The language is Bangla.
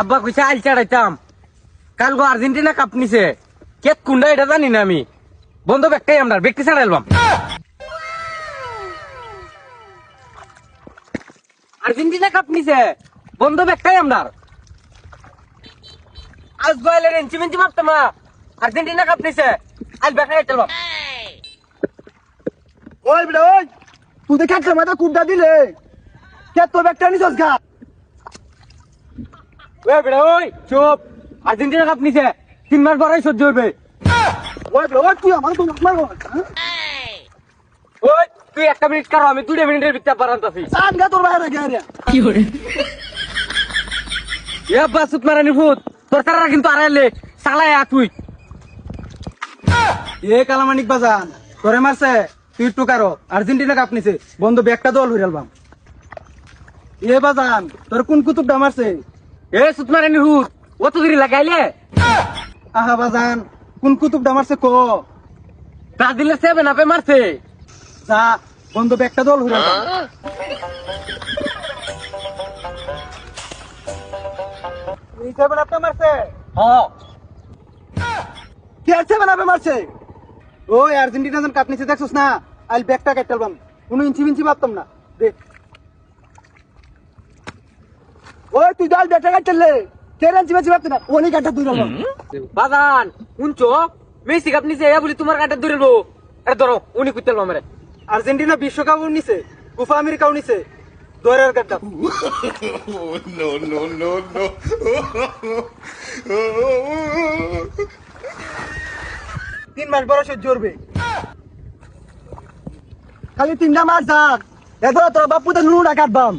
আব্বা কইছে, আইল চাড়াইতাম কাল গো আর্জেন্টিনা কাপ নিছে। কেত কুন্ডা এটা জানি না আমি। বন্ধ ব্যাগটাই আমরা ব্যক্তি ছাড়াইলাম আর্জেন্টিনা কাপ নিছে, বন্ধ ব্যাগটাই আমরা। আজ গয়েলের এনচি মেঞ্চি মারতাম আর্জেন্টিনা কাপ নিছে আজ ব্যাগটাই চলবাম ওই বেটা ওই, তুই দেখে একটা মাথা কুড্ডা দিলে। কে তোর ব্যাগটা নিছস গা। ওই বেড়া ওই চুপ। আর্জেন্টিনা কাপ নিছে। তিন মাস পরেই সহ্য হবে। ওই ওই তুই আমার তো মারবো ওই তুই একটা মিনিট কারও আমি দুটো মিনিটের ভিতরে বারান্তাছি সান গা তোর বাইরে গে রে। এ বাসুত মারানি ভূত। তোর তারা কিন্তু আড়াইলে সালাই আ তুই। এ কালামানিক বাজান তোরে মারছে তুই একটু কারও। আর্জেন্টিনা কাপ নিছে। বন্ধু ব্যাগটা দল হইরাল বাম। এ বাজান তোর কোন কুতুবটা মারছে? এ লাগাইলে? আহা বাজান কোন কুতুবটা মারছে কো? ব্রাজিলে সেভেন আপে মারছে। যা বন্ধু ব্যাগটা দল হইরাল বাম এই সেভেন আপটা মারছে? হ। কে সেভেন আপে মারছে? ওই আর্জেন্টিনা যখন কাপ নিছে দেখছস না? আইল ব্যাগটা কাটতাল বাম কোনো ইঞ্চি মিঞ্চি ভাবতাম না। দেখ ওই তুই ডাল ব্যাগটা কাটলে ইঞ্চি মিঞ্চি ভাবতে না ওনি কাটটা দুই রকম বাজান উনচো মেসি কাপ নিছে এ বলি তোমার কাটে দূরে লো আরে ধরো উনি কুইতেল মামরে আর্জেন্টিনা বিশ্বকাপ নিছে কুফা আমেরিকাও নিছে। দৌড়ের কাটটা no, no, no, no. তিন মাস বড় সহ্য করবে খালি তিনটা মাস যাক। এত তোর বাপু তো নুনটা কাটবাম